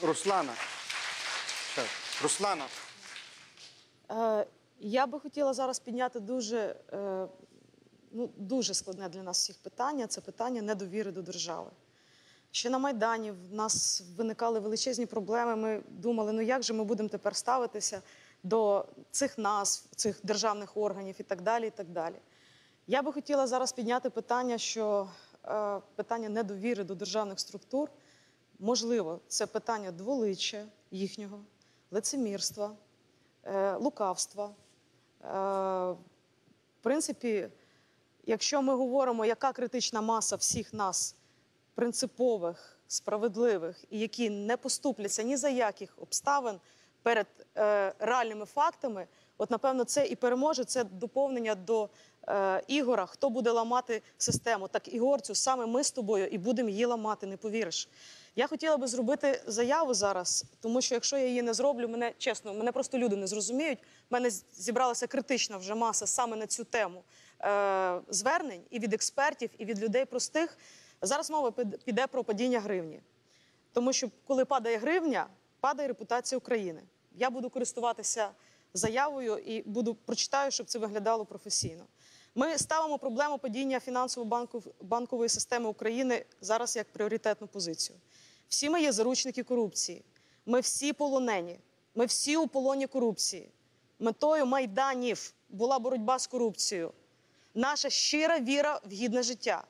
Руслана. Руслана. Е, Я би хотіла зараз підняти дуже, е, ну, дуже складне для нас всіх питання це питання недовіри до держави. Ще на Майдані в нас виникали величезні проблеми. Ми думали, ну як же ми будемо тепер ставитися до цих назв, цих державних органів і так далі. і так далі. Я би хотіла зараз підняти питання, що е, питання недовіри до державних структур, можливо, це питання дволиччя їхнього, лицемірства, е, лукавства. Е, в принципі, якщо ми говоримо, яка критична маса всіх нас принципових, справедливих і які не поступляться ні за яких обставин перед е, реальними фактами, от напевно це і переможе це доповнення до е, Ігора, хто буде ламати систему. Так Ігорцю, саме ми з тобою і будемо її ламати, не повіриш. Я хотіла би зробити заяву зараз, тому що якщо я її не зроблю, мене чесно, мене просто люди не зрозуміють. У мене зібралася критична вже маса саме на цю тему е, звернень і від експертів, і від людей простих. Зараз мова піде про падіння гривні. Тому що коли падає гривня, падає репутація України. Я буду користуватися заявою і буду прочитаю, щоб це виглядало професійно. Ми ставимо проблему падіння фінансово-банкової системи України зараз як пріоритетну позицію. Всі ми є заручники корупції. Ми всі полонені. Ми всі у полоні корупції. Метою майданів була боротьба з корупцією. Наша щира віра в гідне життя.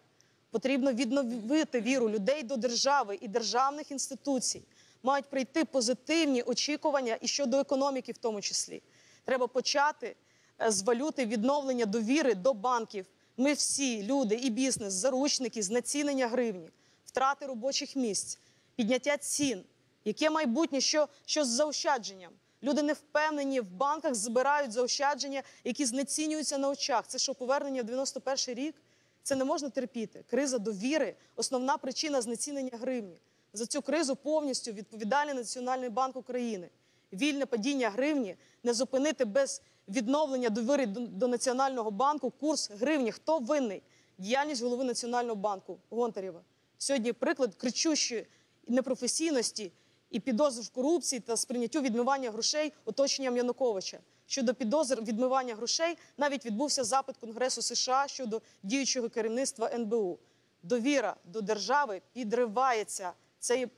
Потрібно відновити віру людей до держави і державних інституцій. Мають прийти позитивні очікування і щодо економіки, в тому числі. Треба почати е, з валюти відновлення довіри до банків. Ми всі люди і бізнес, заручники, знецінення гривні, втрати робочих місць, підняття цін. Яке майбутнє, що, що з заощадженням? Люди не впевнені в банках, збирають заощадження, які знецінюються на очах. Це що повернення в 91 рік? Це не можна терпіти. Криза довіри основна причина знецінення гривні. За цю кризу повністю відповідальний Національний банк України. Вільне падіння гривні не зупинити без відновлення довіри до, Національного банку курс гривні. Хто винний? Діяльність голови Національного банку Гонтарєва. Сьогодні приклад кричущої непрофесійності і підозр в корупції та сприйняттю відмивання грошей оточенням Януковича. Щодо підозр відмивання грошей навіть відбувся запит Конгресу США щодо діючого керівництва НБУ. Довіра до держави підривається. Це є,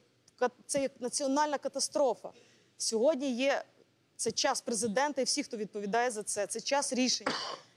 це є національна катастрофа. Сьогодні є це час президента і всіх, хто відповідає за це. Це час рішення.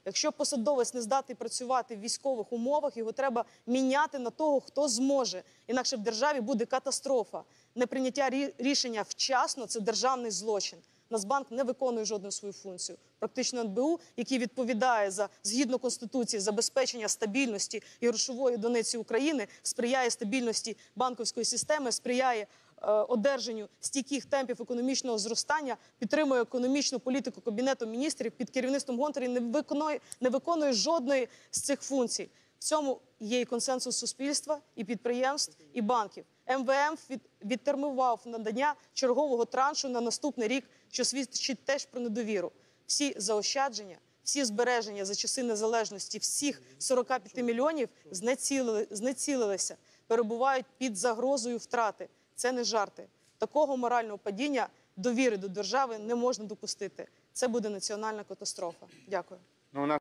Якщо посадовець не здатний працювати в військових умовах, його треба міняти на того, хто зможе. Інакше в державі буде катастрофа. Неприйняття рі- рішення вчасно це державний злочин. Нацбанк не виконує жодну свою функцію. Практично НБУ, який відповідає за згідно конституції забезпечення стабільності і грошової одиниці України, сприяє стабільності банківської системи, сприяє е, одержанню стійких темпів економічного зростання, підтримує економічну політику кабінету міністрів під керівництвом Гонтарі, не виконує, не виконує жодної з цих функцій. В цьому є і консенсус суспільства, і підприємств, і банків. МВМ від, відтермував надання чергового траншу на наступний рік, що свідчить теж про недовіру. Всі заощадження, всі збереження за часи незалежності всіх 45 мільйонів знецілили, знецілилися, перебувають під загрозою втрати. Це не жарти. Такого морального падіння довіри до держави не можна допустити. Це буде національна катастрофа. Дякую. Ну,